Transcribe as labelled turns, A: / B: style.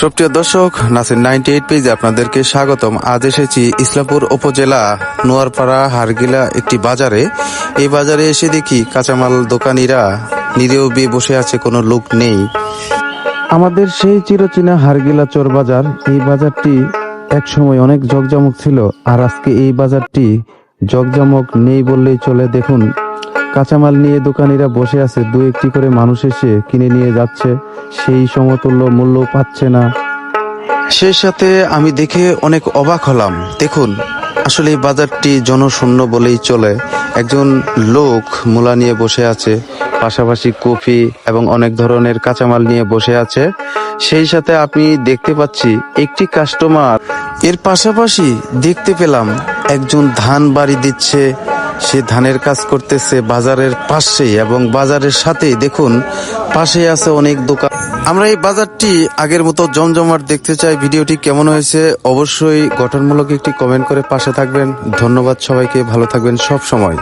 A: সুপ্রিয় দর্শক, Nasir ninety eight পেজে আপনাদেরকে স্বাগতম। আজ এসেছি ইসলামপুর উপজেলা নোয়ারপাড়া হারগিলা একটি বাজারে। এই বাজারে এসে দেখি কাঁচামাল দোকানিরা নিরবে বসে আছে, কোনো লোক নেই। আমাদের সেই চিরচেনা হারগিলা চোর বাজার, এই বাজারটি একসময় অনেক জগজমক ছিল, আর আজকে এই বাজারটি জগজমক নেই বললেই চলে। দেখুন কাঁচামাল নিয়ে দোকানিরা বসে আছে, দু একটি করে মানুষ এসে কিনে নিয়ে যাচ্ছে। সেই সমতুল্য মূল্য পাচ্ছে না। সেই সাথে আমি দেখে অনেক অবাক হলাম। দেখুন, আসলে এই বাজারটি জনশূন্য বলেই চলে। একজন লোক মূলা নিয়ে বসে আছে, পাশাপাশি কফি এবং অনেক ধরনের কাঁচামাল নিয়ে বসে আছে। সেই সাথে আমি দেখতে পাচ্ছি একটি কাস্টমার। এর পাশাপাশি দেখতে পেলাম, একজন ধান বাড়ি দিচ্ছে সে ধানের কাজ করতেছে বাজারের পাশে এবং বাজারের সাথে দেখুন, পাশে আছে অনেক দোকান। আমরা এই বাজারটি আগের মতো জমজমাট দেখতে চাই। ভিডিওটি কেমন হয়েছে অবশ্যই গঠনমূলক একটি কমেন্ট করে পাশে থাকবেন। ধন্যবাদ সবাইকে, ভালো থাকবেন সব সময়